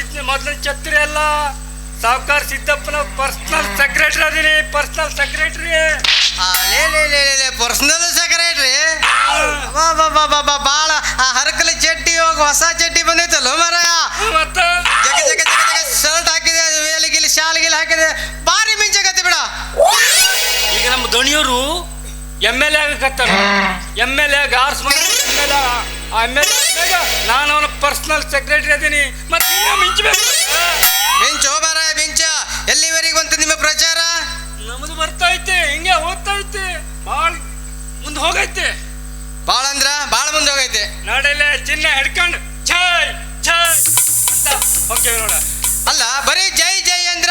ಸಿದ್ಧ ಮೊದ್ಲನ ಛತ್ರಿ ಅಲ್ಲ. ಸಾವುಕಾರ ಸಿದ್ದಪ್ಪನ ಪರ್ಸನಲ್ ಸೆಕ್ರೆಟರಿ ಅದೀನಿ ಪರ್ಸನಲ್ ಸೆಕ್ರೆಟರಿ ಪರ್ಸನಲ್ ಸೆಕ್ರೆಟರಿ ಬಾಳ ಆ ಹರಕಲಿ ಚಟ್ಟಿ ಇವಾಗ ಹೊಸ ಚಟ್ಟಿ ಬಂದೈತಲ್ಲ ಮಾರಾಯ? ಮತ್ತ? ಜಗ ಜಗ ಜಗ ಜಗ ಶರ್ಟ್ ಹಾಕಿದೆ ವೇಲಿ ಗಿಲಿ ಶಾಲ್ ಗಿಲ್ ಹಾಕಿದೆ. ಬಾರಿ ಮಿಂಚಕತ್ತಿ ಬಿಡ. ಈಗ ನಮ್ಮ ದಣಿಯವರು ಎಂ ಎಲ್ ಎ ಆಗಕತ್ತಾರ. M L A hours M L A M L A ನಾನು ಅವನ ಪರ್ಸನಲ್ ಸೆಕ್ರೆಟರಿ ಅದೀನಿ. ಮತ್ತೆ ಮಿಂಚಬೇಕು ಮಿಂಚು ಮಾರಾಯ ಮಿಂಚ ಎಲ್ಲಿವರೆಗೆ ಬಂತು ನಿಮ್ಮ ಪ್ರಚಾರ? ನಮ್ದು ಬರ್ತಾ ಐತೆ ಹಿಂಗೆ ಹೋಗ್ತಾ ಐತೆ ಭಾಳ ಮುಂದೆ ಹೋಗೈತೆ. ಭಾಳ ಅಂದ್ರ ಭಾಳ ಮುಂದೆ ಹೋಗೈತೆ. ನಾಡೆಲ್ಲ ಚಿನ್ನ ಹಿಡ್ಕೊಂಡು. ಛಾಯ್ ಛಾಯ್ ಅಂತ. ಹೋಗ್ತೇವೆ ನೋಡ. ಅಲ್ಲ ಬರೀ ಜೈ ಜೈ ಅಂದ್ರ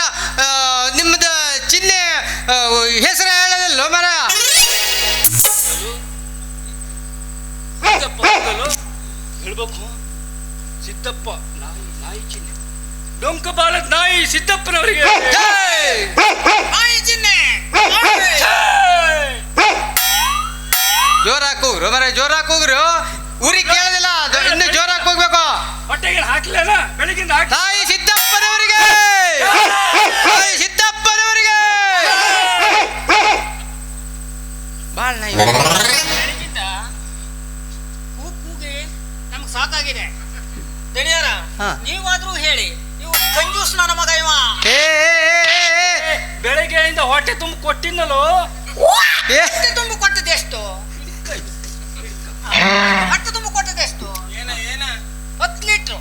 ನಿಮ್ಮದು ಚಿನ್ನೆ ಚಿಹ್ನೆ ಹೆಸರು ಹೇಳೋದಲ್ಲ ಮರ? ಹೇಳ್ಬೇಕು. ಸಿದ್ದಪ್ಪ ನಾಯಿ ನಾಯಿ ಚಿಹ್ನೆ. ಡೊಂಕ ಬಾಳದ ನಾಯಿ ಸಿದ್ದಪ್ಪನವರಿಗೆ. ಜೈ! ಛಾಯ್! ಜೋರಾಗಿ ಕೂಗ್ರು ಮರ ಜೋರಾಗಿ ಕೂಗ್ರು ಊರಿಗೆ ಕೇಳೋದಿಲ್ಲ ಇನ್ನು ಜೋರಾಕ್ ಹೋಗ್ಬೇಕು. ಹೊಟ್ಟೆಗೆ ಹಾಕ್ಲೇನ? ಬೆಳಗಿಂದ ನಾಯಿ ಸಿದ್ದಪ್ಪನವರಿಗೆ! ನಾಯಿ ಸಿದ್ದಪ್ಪನವರಿಗೆ! ಬಾಳ್ ನಾಯಿ. ಬೆಳಗಿಂದ ಕೂಗ್ ಕೂಗಿ ನಮ್ಗೆ ಸಾಕಾಗಿದೆ. ದಣಿಯಾರ ಹಾ. ನೀವಾದ್ರೂ ಹೇಳಿ. ನೀವು ಕಂಜೂಸ್ ನನ್ನ ಮಗ ಇವ. ಏ, ಏ, ಏ, ಏ, ಬೆಳಗ್ಗೆಯಿಂದ ಹೊಟ್ಟೆ ತುಂಬ ಕೊಟ್ಟಿನಲ್ಲೋ ಏ, ಹೊಟ್ಟೆ ತುಂಬ ಕೊಟ್ಟದ್ದು ಎಷ್ಟು? ಹೊಟ್ಟೆ ತುಂಬ ಕೊಟ್ಟದ್ದು ಎಷ್ಟು? ಏನ ಏನ? ಹತ್ತು ಲೀಟ್ರು.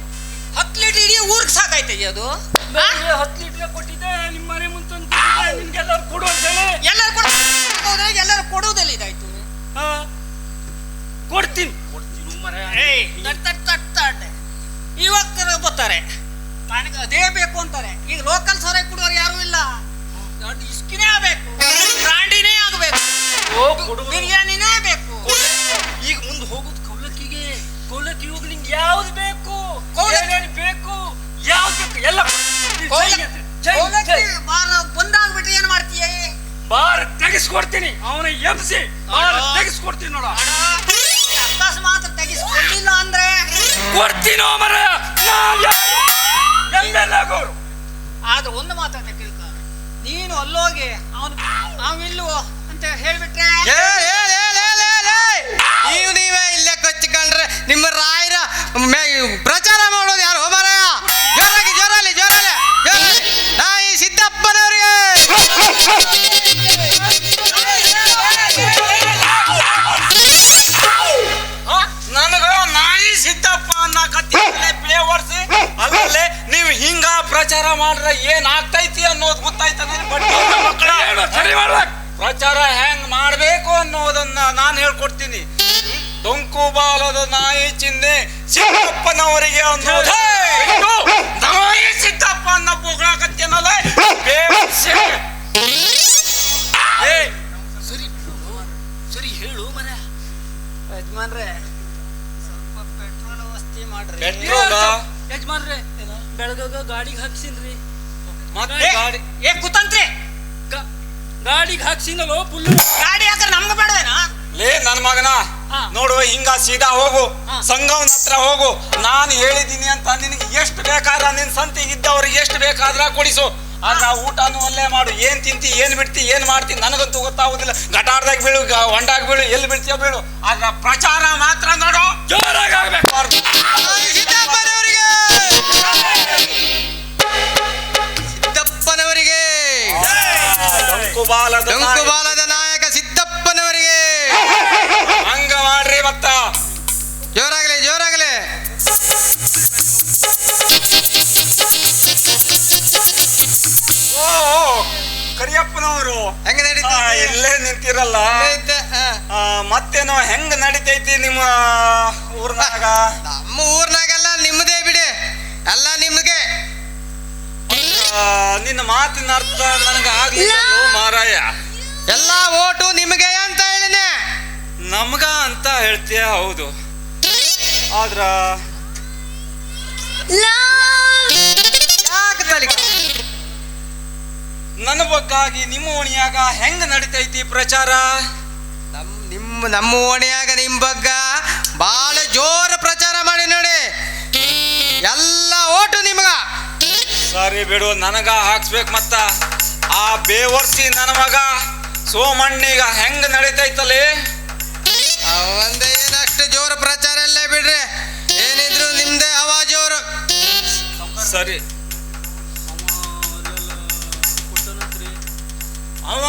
ಹತ್ತು ಲೀಟ್ರ್ ಇಡೀ ಊರಿಗೆ ಸಾಕಾಯ್ತದೆ ಅದು? ಹತ್ತು ಬರ್ತಾರೆ ನನಗೆ ಅದೇ ಬೇಕು ಅಂತಾರೆ. ಈಗ ಲೋಕಲ್ ಸೊರೆ ಕುಡಿಯೋರು ಯಾರು ಇಲ್ಲ. ದೊಡ್ಡ ಇಸ್ಕಿನೇ ಆಗಬೇಕು. ಬ್ರಾಂಡಿನೇ ಆಗಬೇಕು. ಬಿರಿಯಾನಿನೇ ಬೇಕು ಈಗ ಮುಂದೆ ಹೋಗೋದು ಕೌಲಕ್ಕಿಗೆ. ಕೌಲಕ್ಕಿ ಹೋಗಿ ನಿಂಗೆ ಯಾವ್ದು ಬೇಕು? ಕೌಲಕ್ಕಿ- ಬೇಕು? ಯಾವ್ದು ಬೇಕು? ಎಲ್ಲ ಬಾರ ಬಂದಾಗ್ಬಿಟ್ರೆ ಏನ್ ಮಾಡ್ತೀಯ? ಬಾರ್ ತೆಗಿಸ್ಕೊಡ್ತೀನಿ. ಅವನ ಎಬ್ಸಿ ಬಾರ್. ತೆಗಿಸ್ಕೊಡ್ತೀನಿ ನೋಡ. ಅಕಸ್ಮಾತ್ ತೆಗಿಸ್ಕೊಂಡಿಲ್ಲ ಅಂದ್ರೆ? ಕೊಡ್ತೀನೋ ಮರ? ಆದ್ರೆ ಒಂದು ಮಾತನ್ನ ಕೇಳ್ಕ. ನೀನು ಅಲ್ಲೋಗಿ ಅವನು ಪ್ರಚಾರ ಏನ್ ಆಗ್ತೈತಿ ಅನ್ನೋದು ಗೊತ್ತಾಯ್ತ ಪ್ರಚಾರ ಹೆಂಗ್ ಮಾಡ್ಬೇಕು ಅನ್ನೋದನ್ನ ನಾನು ಹೇಳ್ಕೊಡ್ತೀನಿ ಡೊಂಕು ಬಾಲದ ನಾಯಿ ಚಿಹ್ನೆ ಸಿದ್ದಪ್ಪನವರಿಗೆ ಅನ್ನೋದು ನಾಯಿ ಸಿದ್ದಪ್ಪ ಅನ್ನ ಗಾಡಿಗೆ ಹಾಕ್ಸಿನಲ್ಲೋ ಫುಲ್ಲು ಗಾಡಿ ಹಾಕ್ರೆ ನಮ್ಗೆ ಬೇಡವೇನಾ? ಲೇ ನನ್ನ ಮಗನ ಹಾ. ನೋಡು ಹಿಂಗ ಸೀದಾ ಹೋಗು. ಸಂಘವನ ಹತ್ರ ಹೋಗು. ನಾನು ಹೇಳಿದ್ದೀನಿ ಅಂತ ನಿನಗೆ ಎಷ್ಟು ಬೇಕಾದ್ರ ನಿನ್ ಸಂತಿಗೆ ಇದ್ದವ್ರಿಗೆ ಎಷ್ಟು ಬೇಕಾದ್ರ ಕೊಡಿಸು. ಆದ್ರ ಊಟನೂ ಅಲ್ಲೇ ಮಾಡು. ಏನ್ ತಿಂತಿ ಏನ್ ಬಿಡ್ತಿ ಏನ್ ಮಾಡ್ತಿ ನನಗಂತೂ ಗೊತ್ತಾಗುದಿಲ್ಲ. ಗಟಾರ್ದಾಗ ಬೀಳು ಗ- ಹೊಂಡಾಗ್ ಬೀಳು ಎಲ್ಲಿ ಬಿಡ್ತೀಯ ಬೀಳು. ಆದ್ರ ಪ್ರಚಾರ ಮಾತ್ರ ನೋಡು. ಜೋರಾಗಿ ಆಗ್ಬೇಕು. ಡೊಂಕು ಬಾಲದ ಡೊಂಕು ನಾಯಿ. ಬಾಲದ ನಾಯಕ ಸಿದ್ದಪ್ಪನವರಿಗೆ. ಹಂಗ ಮಾಡ್ರಿ ಮತ್ತ ಜೋರಾಗಲಿ ಜೋರಾಗಲಿ. ಓ ಕರಿಯಪ್ಪನವರು. ಹೆಂಗ ನಡೀತಾ ಇಲ್ಲೇ ನಿಂತಿರಲ್ಲ. ಮತ್ತೇನೋ ಹೆಂಗ್ ನಡಿತೈತಿ ನಿಮ್ಮ ಊರ್ನಾಗ? ನಮ್ಮ ಊರ್ನಾಗೆಲ್ಲ ನಿಮ್ಮದೇ ಬಿಡಿ. ಎಲ್ಲ ನಿಮ್ಗೆ ನಿನ್ನ ಮಾತಿನ ಅರ್ಥ ನನಗೆ ಆಗ್ಲಿಲ್ಲ ಮಾರಾಯ. ಎಲ್ಲ ಓಟು ನಿಮಗೆ ಅಂತ ಹೇಳಿನೆ ನಮ್ಗ ಅಂತ ಹೇಳ್ತೀಯ? ಹೌದು. ಆದ್ರ ನನ್ನ ಬಗ್ಗಾಗಿ ನಿಮ್ಮ ಓಣಿಯಾಗ ಹೆಂಗ್ ನಡಿತೈತಿ ಪ್ರಚಾರ? ನಿಮ್ಮ ನಮ್ಮ ಓಣಿಯಾಗ ನಿಮ್ ಬಗ್ಗ ಬಾಳ ಜೋರ ಪ್ರಚಾರ ಮಾಡಿ ನೋಡಿ. ಎಲ್ಲ ಓಟು ನಿಮ್ಗ. ಸರಿ ಬಿಡು ನನಗ ಹಾಕ್ಸ್ಬೇಕು ಮತ್ತ. ಆ ಬೇವರ್ಸಿ ನನ್ನ ಮಗ ಸೋಮಣ್ಣೀಗ ಹೆಂಗ್ ನಡೀತೈತಲ್ಲಿ ಅವಂದೇ ಏನಷ್ಟು ಜೋರು ಪ್ರಚಾರ ಎಲ್ಲ ಬಿಡ್ರಿ. ಏನಿದ್ರು ನಿಮ್ದೇ ಅವಾ ಜೋರು ಸರಿ. ಅವ?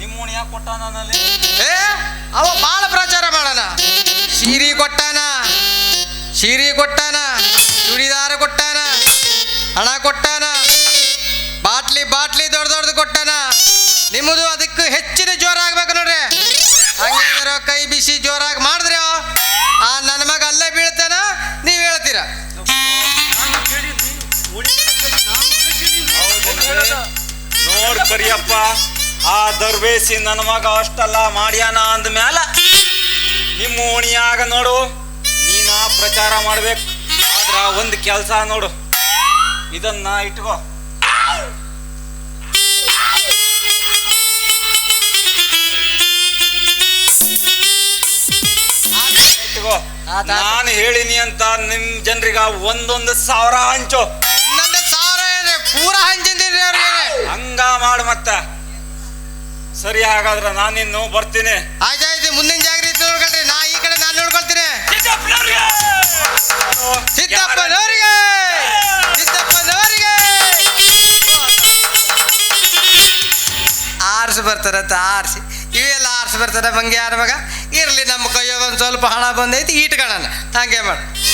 ನಿಮ್ಮ ಯಾಕೆ ಕೊಟ್ಟಾನನಲ್ಲಿ ಏ ಅವ ಬಾಳ ಪ್ರಚಾರ ಮಾಡಣ ಸೀರಿ ಕೊಟ್ಟಾನ. ಸೀರಿ ಕೊಟ್ಟಾನ ಹಣ ಕೊಟ್ಟಾನ? ಬಾಟ್ಲಿ ಬಾಟ್ಲಿ ದೊಡ್ಡ ದೊಡ್ಡದು ಕೊಟ್ಟಾನ? ನಿಮ್ಮದು ಅದಕ್ಕೆ ಹೆಚ್ಚಿನ ಜೋರಾಗ್ಬೇಕು ನೋಡ್ರಿ. ಹಂಗೇನಾರ ಕೈ ಬಿಸಿ ಜೋರಾಗಿ ಮಾಡಿದ್ರೆ ಆ ನನ್ನ ಮಗ ಅಲ್ಲೇ ಬೀಳ್ತಾನ, ನೀವು ಹೇಳ್ತೀರ? ನೋಡ್ ಕರಿಯಪ್ಪ, ಆ ದರ್ವೇಸಿ ನನ್ನ ಮಗ ಅಷ್ಟಲ್ಲ ಮಾಡ್ಯಾನ ಅಂದ ಮ್ಯಾಲ ನಿಮ್ಮ ಓಣಿಯಾಗ ನೋಡು, ನೀನಾ ಪ್ರಚಾರ ಮಾಡ್ಬೇಕು. ಆದ್ರ ಒಂದು ಕೆಲಸ ನೋಡು. ಇದನ್ನ ಇಟ್ಕೋ. ಇಟ್ಕೋ. ನಾನು ಹೇಳಿನಿ ಅಂತ ನಿಮ್ ಜನರಿಗ ಒಂದೊಂದು ಸಾವಿರ ಹಂಚು. ಪೂರ ಹಂಚಿದ್ದೀನಿ ಹಂಗ ಮಾಡು ಮತ್ತ. ಸರಿ ಹಾಗಾದ್ರೆ ನಾನಿನ್ನು ಬರ್ತೀನಿ. ಆಯ್ತಾಯ್ತು ಮುಂದಿನ ಜಾಗ್ರತೆ ನೋಡ್ಕೊಳ್ರಿ. ನಾ ಈ ಕಡೆ ನಾನು ನೋಡ್ಕೊಳ್ತೀನಿ. ಸಿದ್ದಪ್ಪನವರಿಗೆ! ಆರ್ಸಿ ಆರಿಸಿ. ಇವೆಲ್ಲ ಆರ್ಸಿ ಬರ್ತಾರೆ ಮಂಗೆ ಯಾರ ಮಗ? ಇರಲಿ ನಮ್ಮ ಕೈಯಾಗ ಒಂದು ಸ್ವಲ್ಪ ಹಣ ಬಂದೈತಿ ಇಟ್ಕೊಳ್ಳೋಣ ಹಾಗೆ ಮಾಡಿ.